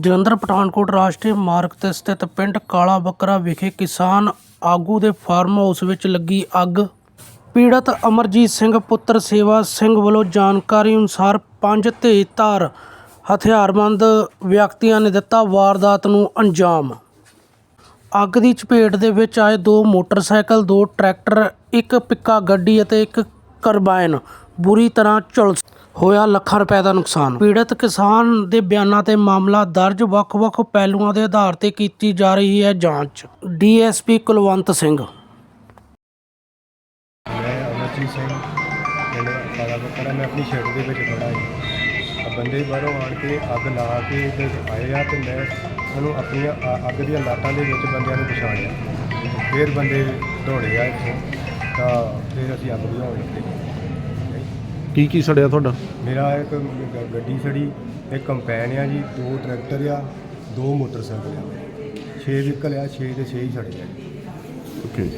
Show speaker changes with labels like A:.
A: ਜਲੰਧਰ ਪਠਾਨਕੋਟ ਰਾਸ਼ਟਰੀ ਮਾਰਗ ਤੇ ਸਥਿਤ ਪਿੰਡ ਕਾਲਾ ਬੱਕਰਾ ਵਿਖੇ ਕਿਸਾਨ ਆਗੂ ਦੇ ਫਾਰਮ ਹਾਊਸ ਵਿੱਚ ਲੱਗੀ ਅੱਗ। ਪੀੜਤ ਅਮਰਜੀਤ ਸਿੰਘ ਪੁੱਤਰ ਸੇਵਾ ਸਿੰਘ ਵੱਲੋਂ ਜਾਣਕਾਰੀ ਅਨੁਸਾਰ ਪੰਜ ਤੇਜ਼ਧਾਰ ਹਥਿਆਰਬੰਦ ਵਿਅਕਤੀਆਂ ਨੇ ਦਿੱਤਾ ਵਾਰਦਾਤ ਨੂੰ ਅੰਜਾਮ। ਅੱਗ ਦੀ ਚਪੇਟ ਦੇ ਵਿੱਚ ਆਏ ਦੋ ਮੋਟਰਸਾਈਕਲ, ਦੋ ਟਰੈਕਟਰ, ਇੱਕ ਪਿੱਕਾ ਗੱਡੀ ਅਤੇ ਇੱਕ ਕਰਬਾਈਨ। ਬੁਰੀ ਤਰ੍ਹਾਂ ਝੁਲਸ ਹੋਇਆ ਲੱਖਾਂ ਰੁਪਏ ਦਾ ਨੁਕਸਾਨ। ਪੀੜਤ ਕਿਸਾਨ ਦੇ ਬਿਆਨਾਂ ਤੇ ਮਾਮਲਾ ਦਰਜ ਵੱਖ-ਵੱਖ ਪਹਿਲੂਆਂ ਦੇ ਆਧਾਰ ਤੇ ਕੀਤੀ ਜਾ ਰਹੀ ਹੈ ਜਾਂਚ। ਡੀਐਸਪੀ ਕੁਲਵੰਤ ਸਿੰਘ।
B: ਮੈਂ ਅਮਰਜੀਤ ਸਿੰਘ, ਪਿੰਡ ਕਾਲਾ ਬੱਕਰਾ। ਮੈਂ ਆਪਣੀ ਸ਼ੈਡ ਦੇ ਵਿੱਚ ਖੜਾ ਹਾਂ ਆ ਬੰਦੇ ਬਾਹਰੋਂ ਆਣ ਕੇ ਅੱਗ ਲਾ ਕੇ ਤੇ ਆਏ ਆ ਤੇ ਮੈਂ ਉਹਨੂੰ ਆਪਣੀਆਂ ਅ- ਅੱਗ ਦੀਆਂ ਲਾਟਾਂ ਦੇ ਵਿੱਚ ਬੰਦਿਆਂ ਨੂੰ ਪਛਾਣਿਆ ਫਿਰ ਬੰਦੇ ਦੌੜੇ ਆ ਇੱਥੋਂ। ਤਾਂ ਫਿਰ ਅਸੀਂ ਅੱਗ ਬੁਝਾਉਣ ਲੱਗੇ।
C: ਕੀ ਕੀ ਸੜਿਆ ਤੁਹਾਡਾ?
B: ਮੇਰਾ ਇੱਕ ਗ- ਗੱਡੀ ਸੜੀ ਇੱਕ ਕੰਪੈਨ ਆ ਜੀ ਦੋ ਟਰੈਕਟਰ ਆ ਦੋ ਮੋਟਰਸਾਈਕਲ ਆ। 6 ਵਹੀਕਲ ਆ 6 ਦੇ 6 ਹੀ ਸੜੇ ਆ।
C: ਓਕੇ